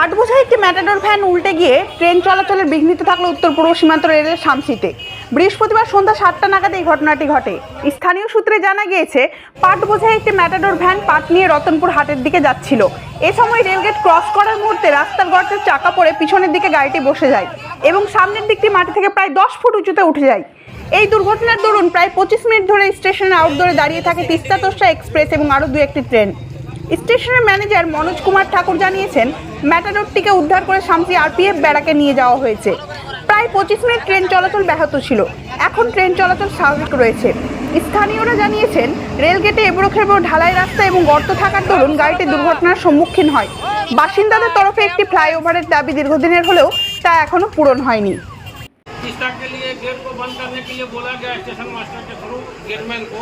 পাট বোঝাই একটি ম্যাটাডোর ভ্যান উল্টে গিয়ে ট্রেন চলাচলের বিঘ্নিত থাকল উত্তর পূর্ব সীমান্ত রেলের শামসিতে। বৃহস্পতিবার সন্ধ্যা সাতটা নাগাদ এই ঘটনাটি ঘটে। স্থানীয় সূত্রে জানা গিয়েছে পাট বোঝাই একটি ম্যাটাডোর ভ্যান পাট নিয়ে রতনপুর হাটের দিকে যাচ্ছিল। এ সময় রেলগেট ক্রস করার মুহূর্তে রাস্তার গর্তের চাকা পড়ে পিছনের দিকে গাড়িটি বসে যায় এবং সামনের দিকটি মাটি থেকে প্রায় দশ ফুট উঁচুতে উঠে যায়। এই দুর্ঘটনার দরুন প্রায় পঁচিশ মিনিট ধরে স্টেশনের আউটডোরে দাঁড়িয়ে থাকে তিস্তা তোষা এক্সপ্রেস এবং আরও দু একটি ট্রেন। স্টেশনের ম্যানেজার মনোজ কুমার ঠাকুর জানিয়েছেন ম্যাটাডোরটিকে উদ্ধার করে শামসি আরপিএফ ব্যারাকে নিয়ে যাওয়া হয়েছে প্রায় পঁচিশ মিনিট ট্রেন চলাচল ব্যাহত ছিল এখন ট্রেন চলাচল স্বাভাবিক রয়েছে স্থানীয়রা জানিয়েছেন রেলগেটে এবড়ো খেবড়ো ঢালাই রাস্তা এবং গর্ত থাকার দরুন গাড়িটি দুর্ঘটনার সম্মুখীন হয় বাসিন্দাদের তরফে একটি ফ্লাইওভারের দাবি দীর্ঘদিনের হলেও তা এখনও পূরণ হয়নি तीस्ता के लिए गेट को बंद करने के लिए बोला गया स्टेशन मास्टर के थ्रू गेटमैन को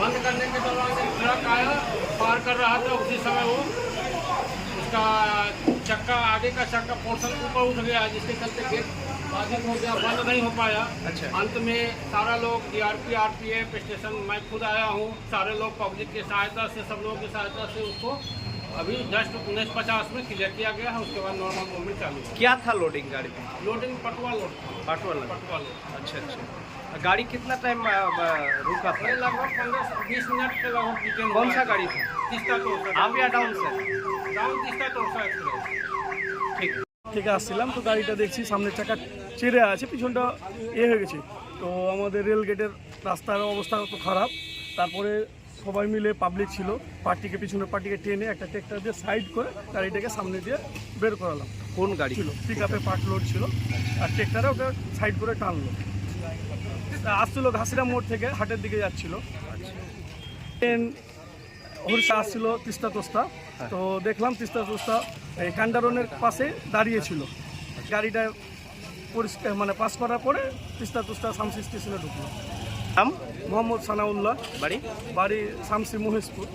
बंद करने के दौरान एक ट्रक आया पार कर रहा था उसी समय वो उसका चक्का आगे का चक्का पोर्सन ऊपर उठ गया जिसके चलते गेट बाधित हो गया बंद नहीं हो पाया अच्छा। अंत में सारा लोग D R P R P F station मैं खुद आया हूँ सारे लोग पब्लिक की सहायता से सब लोगों की सहायता से उसको अभी जस्ट उन्नीस पचास में क्लियर किया गया है उसके बाद नॉर्मल मूवमेंट चालू है क्या था लोडिंग गाड़ी में लोडिंग पटवा लोड पाट वाला पटवा लोड अच्छा अच्छा गाड़ी कितना टाइम रुका ये था लगभग पंद्रह बीस मिनट के लगभग डिटेन कौन सा गाड़ी था तीस्ता तो अप या डाउन से डाउन तीस्ता तो एक्सप्रेस ठीक থেকে আসছিলাম তো গাড়িটা দেখছি সামনের চাকা চেড়ে আছে পিছনটা এ হয়ে গেছে তো আমাদের রেল গেটের রাস্তার অবস্থা তো খারাপ তারপরে সবাই মিলে পাবলিক ছিল। পার্টিকে পিছনের পার্টিকে টেনে একটা ট্রেক্টর দিয়ে সাইড করে গাড়িটাকে সামনে দিয়ে বের করালাম। কোন গাড়ি? ছিল পিক আপে পার্ট লোড ছিল। আর ট্রেক্টরে ওকে সাইড করে টানলো। আসছিল ঘাসিরা মোড় থেকে হাটের দিকে যাচ্ছিল। ট্রেন হরিষা আসছিল তিস্তা তোস্তা তো দেখলাম তিস্তা তোস্তা এই কান্ডারনের পাশে দাঁড়িয়েছিল গাড়িটা পরিষ্কার মানে পাস করার পরে তিস্তা তোস্তা শামসি স্টেশনে ঢুকলো। মোহাম্মদ সানাউল্লাহ বাড়ি? বাড়ি শামসি মহেশপুর।